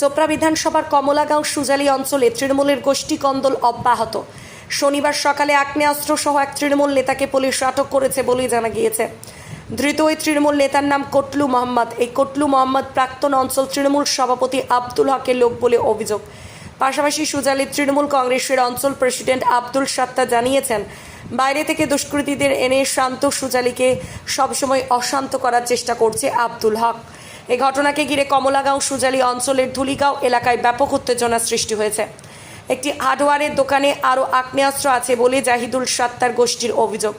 চোপড়া বিধানসভার কমলাগাঁও সুজালি অঞ্চলে তৃণমূলের গোষ্ঠী কন্দল অব্যাহত। শনিবার সকালে আগ্নেয়াস্ত্র সহ এক তৃণমূল নেতাকে পুলিশ আটক করেছে বলেই জানা গিয়েছে। ধৃত ওই তৃণমূল নেতার নাম কটলু মোহাম্মদ। এই কটলু মোহাম্মদ প্রাক্তন অঞ্চল তৃণমূল সভাপতি আব্দুল হকের লোক বলে অভিযোগ। পাশাপাশি সুজালি তৃণমূল কংগ্রেসের অঞ্চল প্রেসিডেন্ট আব্দুল সাত্তা জানিয়েছেন, বাইরে থেকে দুষ্কৃতীদের এনে শান্ত সুজালিকে সবসময় অশান্ত করার চেষ্টা করছে আব্দুল হক। এই ঘটনাকে ঘিরে কমলাগাঁও, সুজালি অঞ্চলের ধুলিগাঁও এলাকায় ব্যাপক উত্তেজনা সৃষ্টি হয়েছে। একটি হার্ডওয়ারের দোকানে আরও আগ্নেয়াস্ত্র আছে বলে জাহিদুল সাত্তার গোষ্ঠীর অভিযোগ।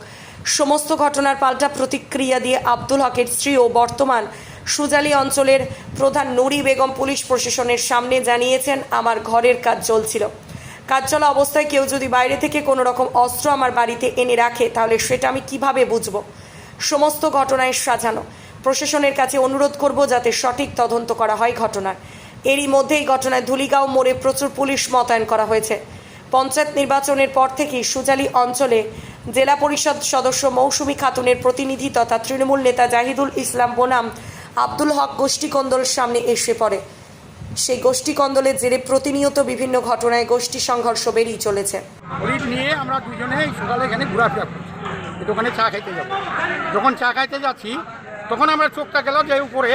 সমস্ত ঘটনার পাল্টা প্রতিক্রিয়া দিয়ে আব্দুল হকের স্ত্রী ও বর্তমান সুজালি অঞ্চলের প্রধান নুরি বেগম পুলিশ প্রশাসনের সামনে জানিয়েছেন, আমার ঘরের কাজ চলছিল। কাজ চলা অবস্থায় কেউ যদি বাইরে থেকে কোনো রকম অস্ত্র আমার বাড়িতে এনে রাখে, তাহলে সেটা আমি কীভাবে বুঝব? সমস্ত ঘটনায় সাজানো। প্রশাসনের কাছে অনুরোধ করব যাতে সঠিক তদন্ত করা হয় ঘটনার। এরই মধ্যে এই ঘটনায় ধুলিগাঁও মোড়ে প্রচুর পুলিশ মোতায়েন করা হয়েছে। পঞ্চায়েত নির্বাচনের পর থেকেই সুজালি অঞ্চলে জেলা পরিষদ সদস্য মৌসুমী খাতুনের প্রতিনিধি তথা তৃণমূল নেতা জাহিদুল ইসলাম বনাম আব্দুল হক গোষ্ঠী কন্দল সামনে এসে পড়ে। সেই গোষ্ঠী কন্দলের জেরে প্রতিনিয়ত বিভিন্ন ঘটনায় গোষ্ঠী সংঘর্ষ বেরিয়ে চলেছে। আমরা দুজনে সকালে এখানে ঘোরাফেরা করছি। দোকানে চা খাইতে যখন চা খাইতে যাচ্ছি তখন আমরা চোখটা গেল যে উপরে।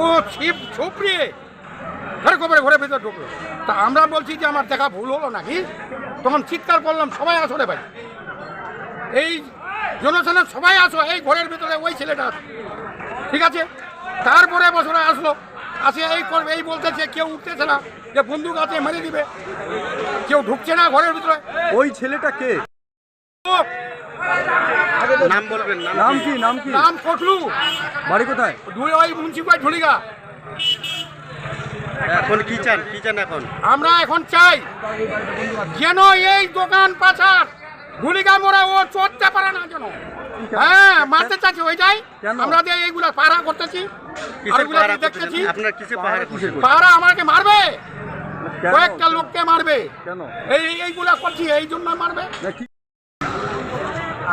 ও ছিপ ছুপড়িয়ে ঘরে খবরে ঘরে ভেতরে ঢুকলো। তা আমরা বলছি যে আমার দেখা ভুল হলো নাকি? তখন চিৎকার করলাম সবাই আসো রে ভাই। এই জনসেনা সবাই আসো এই ঘরের ভিতরে ওই ছেলেটা ঠিক আছে? তারপরে বছরে আসলো। আসে এই করবে এই বলতেছে কেউ উঠতেছে না যে বন্দুক আছে মেরে দিবে। কেউ ঢুকছে না ঘরের ভিতরে। ওই ছেলেটা কে? নাম বলবেন নাম কি? নাম কি? নাম কটলু। বাড়ি কোথায়? দুই ওই মুন্সিপাল ঝুলিগা এখন কি চান? কি চান এখন? আমরা এখন চাই যেন এই দোকান পাচার ঝুলিগা মোড়ে ও চড়তে পারে না যেন। হ্যাঁ মারতে চাচ্ছি ওই যাই আমরা যে এইগুলা পাহারা করতেছি দেখতেছি? পাহারা আমাকে মারবে। কেন? কয়েকটা লোককে মারবে। কেন? এই এইগুলা করছি এই জন্য মারবে।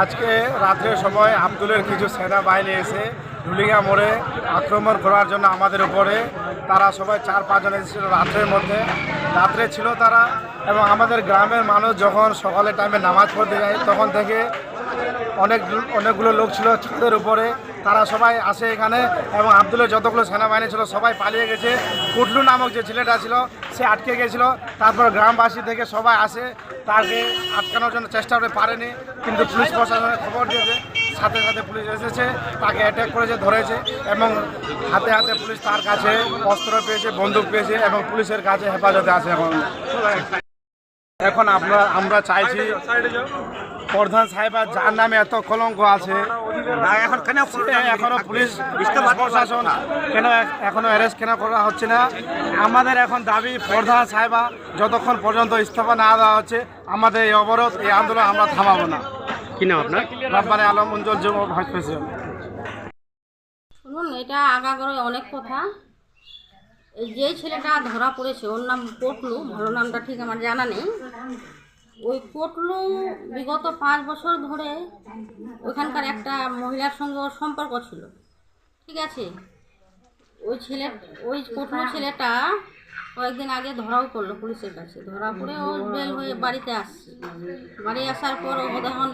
আজকে রাত্রের সময় আবদুলের কিছু সেনা সেনাবাহিনী এসে ডুলিঙ্গা মোড়ে আক্রমণ করার জন্য আমাদের উপরে। তারা সবাই চার পাঁচজন এসেছিল রাত্রের মধ্যে। রাত্রে ছিল তারা এবং আমাদের গ্রামের মানুষ যখন সকালের টাইমে নামাজ পড়তে যায়, তখন থেকে অনেক অনেকগুলো লোক ছিল ছাদের উপরে। তারা সবাই আসে এখানে এবং আব্দুলের যতগুলো সেনাবাহিনী ছিল সবাই পালিয়ে গেছে। কুটলু নামক যে ছেলেটা ছিল, সে আটকে গেছিল। তারপর গ্রামবাসী থেকে সবাই আসে। তাকে আটকানোর জন্য চেষ্টা করে পারেনি, কিন্তু পুলিশ প্রশাসনের খবর দিয়েছে। সাথে সাথে পুলিশ এসেছে, তাকে অ্যাটাক করেছে, ধরেছে এবং হাতে হাতে পুলিশ তার কাছে অস্ত্র পেয়েছে, বন্দুক পেয়েছে এবং পুলিশের কাছে হেফাজতে আছে এখন। এখন আমরা আমরা চাইছি প্রধান সাহেব যার নামে এত কলঙ্ক আছে এখন কেন এখনও পুলিশ প্রশাসন কেন এখনও অ্যারেস্ট কেন করা হচ্ছে না? আমাদের এখন দাবি প্রধান সাহেবা যতক্ষণ পর্যন্ত ইস্তফা না দেওয়া হচ্ছে আমাদের এই অবরোধ এই আন্দোলন আমরা থামাবো না। কি নাম আপনার? রব্বারে আলম অঞ্চল যুব ভাইস প্রেসিডেন্ট। শুনুন এটা আগাগোড়ে অনেক কথা। এই যে ছেলেটা ধরা পড়েছে ওর নাম পটলু ভালো নামটা ঠিক আমার জানা নেই। ওই পটলু বিগত পাঁচ বছর ধরে ওখানকার একটা মহিলার সঙ্গে ওর সম্পর্ক ছিল। ঠিক আছে? ওই ছেলে, ওই পটলু ছেলেটা কয়েকদিন আগে ধরাও পড়ল পুলিশের কাছে। ধরা পড়ে ও বেল হয়ে বাড়িতে আসছে। বাড়ি আসার পর ও বোধহয় এখন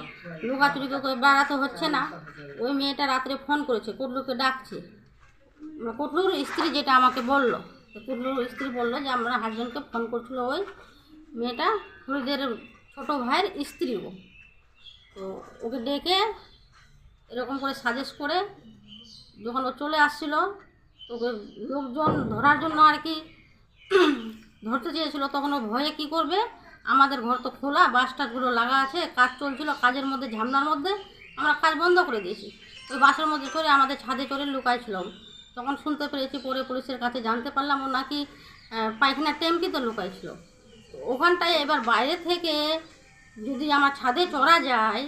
লুকাচুরি তো করে বেড়াতে হচ্ছে না। ওই মেয়েটা রাত্রে ফোন করেছে, কুটলুকে ডাকছে। কুটলুর স্ত্রী যেটা আমাকে বলল কুটলুর স্ত্রী বলল যে আমরা হাজবেন্ডকে ফোন করছিল ওই মেয়েটা হলুদের ছোটো ভাইয়ের স্ত্রী ও। তো ওকে ডেকে এরকম করে সাজেস্ট করে যখন ও চলে আসছিল তো ওকে লোকজন ধরার জন্য আর কি ধরতে চেয়েছিল। তখন ও ভয়ে কি করবে? আমাদের ঘর তো খোলা বাস টাসগুলো লাগা আছে কাজ চলছিল কাজের মধ্যে ঝামনার মধ্যে আমরা কাজ বন্ধ করে দিয়েছি। ওই বাসের মধ্যে চড়ে আমাদের ছাদে চড়ে লুকাইছিলাম। তখন শুনতে পেরেছি পরে পুলিশের কাছে জানতে পারলাম ও নাকি আহ, পায়খানা ট্যাঙ্কিতে লুকাইছিল। ওখানটায় এবার বাইরে থেকে যদি আমার ছাদে চড়া যায়,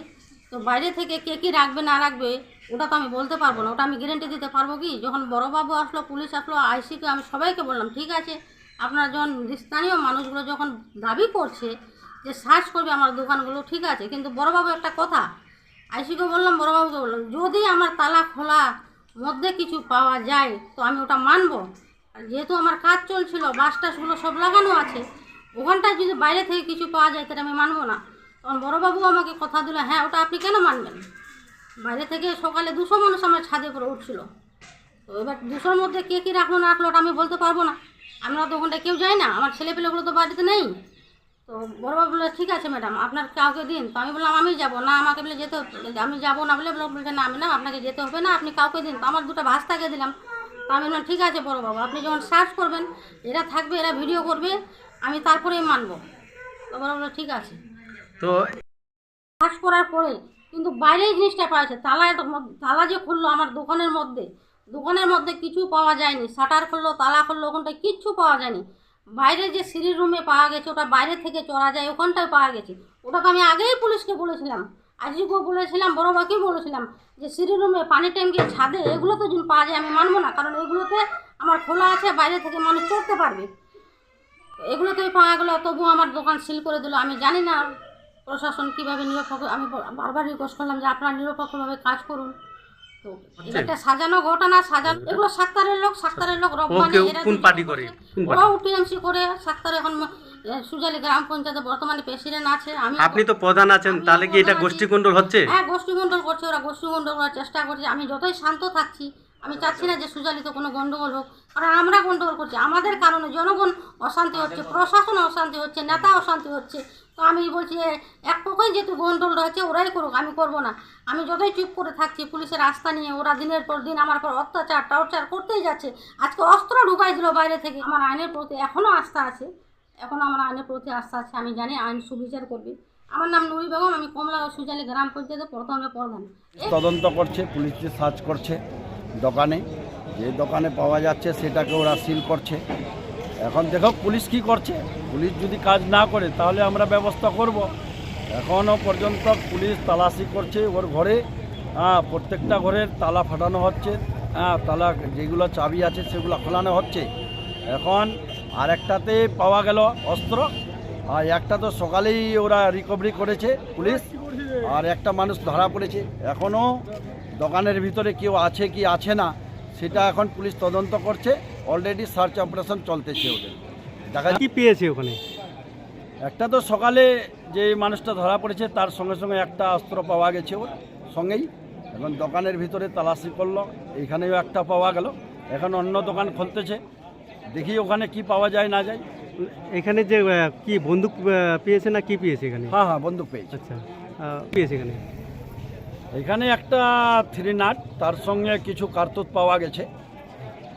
তো বাইরে থেকে কে কী রাখবে না রাখবে, ওটা তো আমি বলতে পারব না। ওটা আমি গ্যারেন্টি দিতে পারব কি? যখন বড়োবাবু আসলো, পুলিশ আসলো আইসিকে আমি সবাইকে বললাম, ঠিক আছে। আপনার যখন স্থানীয় মানুষগুলো যখন দাবি করছে যে সার্চ করবে আমার দোকানগুলো, ঠিক আছে। কিন্তু বড়োবাবু একটা কথা আইসিকে বললাম, বড়োবাবুকে বললাম, যদি আমার তালা খোলা মধ্যে কিছু পাওয়া যায়, তো আমি ওটা মানবো। আর যেহেতু আমার কাজ চলছিল বাস সব লাগানো আছে ওখানটায় যদি বাইরে থেকে কিছু পাওয়া যায়, তাহলে আমি মানবো না। তখন বড়োবাবু আমাকে কথা দিল হ্যাঁ ওটা আপনি কেন মানবেন? বাইরে থেকে সকালে দুশো মানুষ আমার ছাদে করে উঠছিল। তো এবার দুশোর মধ্যে কে কী রাখল, না রাখল, ওটা আমি বলতে পারব না। আমরা তো ওখানটায় কেউ যাই না, আমার ছেলেপেলেগুলো তো বাড়িতে নেই। তো বড়বাবু বলল, ঠিক আছে, ম্যাডাম, আপনার কাউকে দিন। তো আমি বললাম, আমি যাব না, আমাকে বলে যেতে। আমি যাব না, বলে বলছে না, আমি না, আপনাকে যেতে হবে না, আপনি কাউকে দিন। তো আমার দুটো ভাস ভাস্তাকে দিলাম। তো আমি বললাম, ঠিক আছে, বড়বাবু, আপনি যখন সার্চ করবেন, এরা থাকবে, এরা ভিডিও করবে আমি তারপরেই মানবো। তো বড় বলল ঠিক আছে। তো সার্চ করার পরে কিন্তু বাইরে জিনিসটা পাওয়া তালা তালা যে খুললো আমার দোকানের মধ্যে দোকানের মধ্যে কিছু পাওয়া যায়নি। শাটার খুললো তালা খুললো ওখানটায় কিচ্ছু পাওয়া যায়নি। বাইরে যে সিঁড়ির রুমে পাওয়া গেছে ওটা বাইরে থেকে চড়া যায় ওখানটায় পাওয়া গেছে। ওটাকে আমি আগেই পুলিশকে বলেছিলাম আজকেও বলেছিলাম বড় বাকেও বলেছিলাম যে সিঁড়ির রুমে পানি ট্যাঙ্কি ছাদে এগুলো তো যদি পাওয়া যায় আমি মানবো না। কারণ এগুলোতে আমার খোলা আছে বাইরে থেকে মানুষ চড়তে পারবে। এগুলোতেই পাওয়া গেলো তবুও আমার দোকান সিল করে দিল। আমি জানি না প্রশাসন কীভাবে নিরপেক্ষ আমি বারবার রিকোয়েস্ট করলাম যে আপনারা নিরপেক্ষভাবে কাজ করুন। তো এটা একটা সাজানো ঘটনা সাজানো এগুলো সাক্তারের লোক সাক্তারের লোক রব্বানি এরা কোন পার্টি করে? ওরাও টিএমসি করে সাক্তার এখন সুজালি গ্রাম পঞ্চায়েতে বর্তমানে প্রেসিডেন্ট আছে। আমি আপনি তো প্রধান আছেন তাহলে কি এটা আছি। গোষ্ঠীকুণ্ডল হচ্ছে? হ্যাঁ গোষ্ঠীমণ্ডল করছে ওরা গোষ্ঠীমণ্ডল করার চেষ্টা করছে। আমি যতই শান্ত থাকছি আমি চাচ্ছি না যে সুজালিত কোনো গন্ডগোল হোক, কারণ আমরা গন্ডগোল করছি। আমাদের কারণে জনগণ অশান্তি হচ্ছে, প্রশাসন অশান্তি হচ্ছে, নেতা অশান্তি হচ্ছে। তো আমি বলছি এক পক্ষই যেহেতু গন্ডগোল রয়েছে, ওরাই করুক, আমি করব না। আমি যতই চুপ করে থাকছি, পুলিশের আস্থা নিয়ে, ওরা দিনের পর দিন আমার পর অত্যাচার, টর্চার করতেই যাচ্ছে। আজকে অস্ত্র ঢুকাই দিল বাইরে থেকে। আমার আইনের প্রতি এখনও আস্থা আছে। এখন আমার আইনের প্রতি আস্থা আছে, আমি জানি আইন সুবিচার করবে। আমার নাম নুরি বেগম, আমি কমলা সুজালি গ্রাম পঞ্চায়েতের প্রথমে প্রধান। তদন্ত করছে, পুলিশ সার্চ করছে দোকানে, যে দোকানে পাওয়া যাচ্ছে সেটাকে ওরা সিল করছে। এখন দেখো পুলিশ কি করছে? পুলিশ যদি কাজ না করে তাহলে আমরা ব্যবস্থা করব। এখনও পর্যন্ত পুলিশ তালাশি করছে ওর ঘরে। হ্যাঁ প্রত্যেকটা ঘরের তালা ফাটানো হচ্ছে। হ্যাঁ তালা যেগুলো চাবি আছে সেগুলো খোলানো হচ্ছে। এখন আরেকটাতে পাওয়া গেল অস্ত্র। আর একটা তো সকালেই ওরা রিকভারি করেছে পুলিশ আর একটা মানুষ ধরা পড়েছে। এখনও দোকানের ভিতরে কেউ আছে কি আছে না সেটা এখন পুলিশ তদন্ত করছে। অলরেডি সার্চ অপারেশন চলতেছে ওদের। দেখা কি পেয়েছে ওখানে? একটা তো সকালে যে মানুষটা ধরা পড়েছে তার সঙ্গে সঙ্গে একটা অস্ত্র পাওয়া গেছে ওর সঙ্গেই। এখন দোকানের ভিতরে তালাশি করল এইখানেও একটা পাওয়া গেল। এখন অন্য দোকান খুলতেছে। দেখি ওখানে কি পাওয়া যায় না যায়। এখানে যে কি বন্দুক পেয়েছে না কি পেয়েছে এখানে? হ্যাঁ হ্যাঁ বন্দুক পেয়েছে। আচ্ছা পেয়েছে এখানে? এখানে একটা থ্রি নাট তার সঙ্গে কিছু কার্তুত পাওয়া গেছে।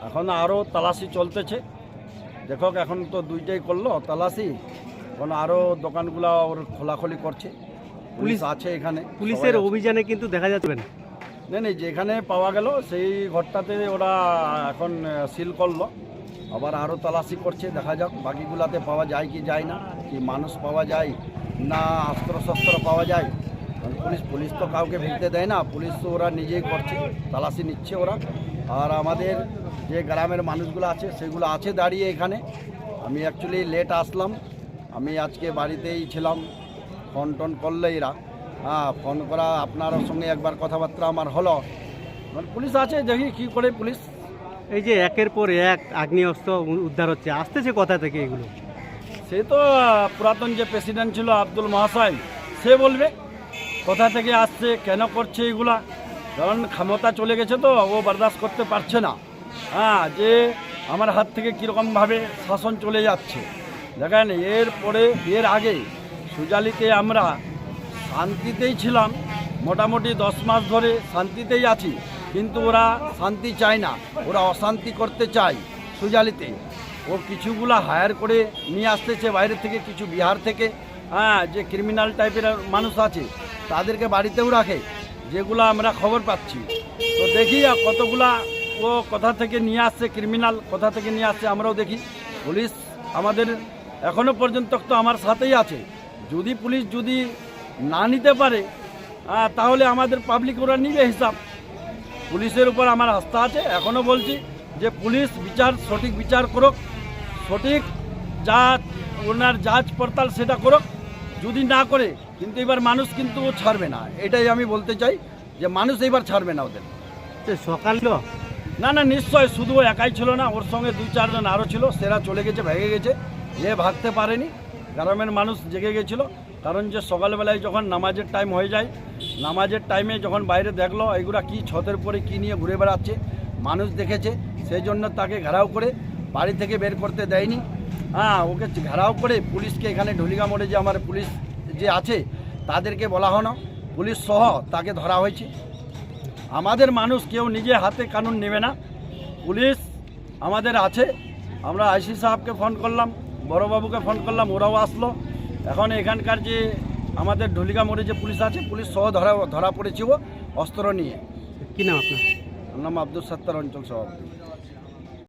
এখন আরও তালাশি চলতেছে। দেখো এখন তো দুইটাই করল তালাশি। এখন আরও দোকানগুলো ওর খোলাখুলি করছে। পুলিশ আছে এখানে পুলিশের অভিযানে কিন্তু দেখা যাচ্ছে নেই নেই যেখানে পাওয়া গেল সেই ঘরটাতে ওরা এখন সিল করল। আবার আরও তালাশি করছে, দেখা যাক বাকিগুলাতে পাওয়া যায় কি যায় না, কি মানুষ পাওয়া যায় না অস্ত্র শস্ত্র পাওয়া যায়। পুলিশ পুলিশ তো কাউকে ভিড়তে দেয় না, পুলিশ তো ওরা নিজেই করছে, তালাশি নিচ্ছে ওরা। আর আমাদের যে গ্রামের মানুষগুলো আছে, সেগুলো আছে দাঁড়িয়ে এখানে। আমি অ্যাকচুয়ালি লেট আসলাম, আমি আজকে বাড়িতেই ছিলাম, ফোন টোন করল এরা। হ্যাঁ ফোন করা আপনার সঙ্গে একবার কথাবার্তা আমার হলো। পুলিশ আছে, দেখি কি করে পুলিশ এই যে একের পর এক আগ্নেয়াস্ত্র উদ্ধার হচ্ছে, আসতেছে কোথা থেকে এগুলো? সে তো পুরাতন যে প্রেসিডেন্ট ছিল আব্দুল মহাশয়, সে বলবে কোথা থেকে আসছে, কেন করছে এগুলা। কারণ ক্ষমতা চলে গেছে তো, ও বরদাস্ত করতে পারছে না। হ্যাঁ যে আমার হাত থেকে কীরকমভাবে শাসন চলে যাচ্ছে। দেখেন, এর পরে, এর আগে সুজালিতে আমরা শান্তিতেই ছিলাম। মোটামুটি দশ মাস ধরে শান্তিতেই আছি। কিন্তু ওরা শান্তি চায় না। ওরা অশান্তি করতে চায় সুজালিতে। ও কিছুগুলা হায়ার করে নিয়ে আসতেছে বাইরে থেকে, কিছু বিহার থেকে। হ্যাঁ যে ক্রিমিনাল টাইপের মানুষ আছে, তাদেরকে বাড়িতেও রাখে। যেগুলো আমরা খবর পাচ্ছি। তো দেখি কতগুলা ও কোথা থেকে নিয়ে আসছে ক্রিমিনাল কোথা থেকে নিয়ে আসছে আমরাও দেখি। পুলিশ আমাদের এখনও পর্যন্ত তো আমার সাথেই আছে। যদি পুলিশ যদি না নিতে পারে তাহলে আমাদের পাবলিক ওরা নিবে হিসাব। পুলিশের উপর আমার আস্থা আছে। এখনও বলছি যে পুলিশ বিচার সঠিক বিচার করুক। সঠিক যা ওনার যাচ পড়তাল সেটা করুক। যদি না করে কিন্তু এবার মানুষ কিন্তু ছাড়বে না। এটাই আমি বলতে চাই যে মানুষ এবার ছাড়বে না ওদের। সকাল না না নিশ্চয় শুধু ও একাই ছিল না ওর সঙ্গে দুই চারজন আরও ছিল। সেরা চলে গেছে ভেঙে গেছে। এ ভাগতে পারেনি গ্রামের মানুষ জেগে গেছিল। কারণ যে সকালবেলায় যখন নামাজের টাইম হয়ে যায় নামাজের টাইমে যখন বাইরে দেখল, এগুলা কি ছতের পরে কি নিয়ে ঘুরে বেড়াচ্ছে, মানুষ দেখেছে, সেই জন্য তাকে ঘেরাও করে বাড়ি থেকে বের করতে দেয়নি। হ্যাঁ ওকে ঘেরাও করে পুলিশকে এখানে ঢুলিগা মোড়ে যে আমার পুলিশ যে আছে, তাদেরকে বলা হলো। পুলিশ সহ তাকে ধরা হয়েছে। আমাদের মানুষ কেউ নিজে হাতে কানুন নেবে না। পুলিশ আমাদের আছে। আমরা আইসি সাহেবকে ফোন করলাম, বড়বাবুকে ফোন করলাম, ওরাও আসলো। এখন এখানকার যে আমাদের ঢলিকা মোড়ে যে পুলিশ আছে পুলিশ সহ ধরা ধরা পড়েছিল অস্ত্র নিয়ে। কি নাম আপনার? আমার নাম আব্দুল সত্তার অঞ্চল সভাপতি।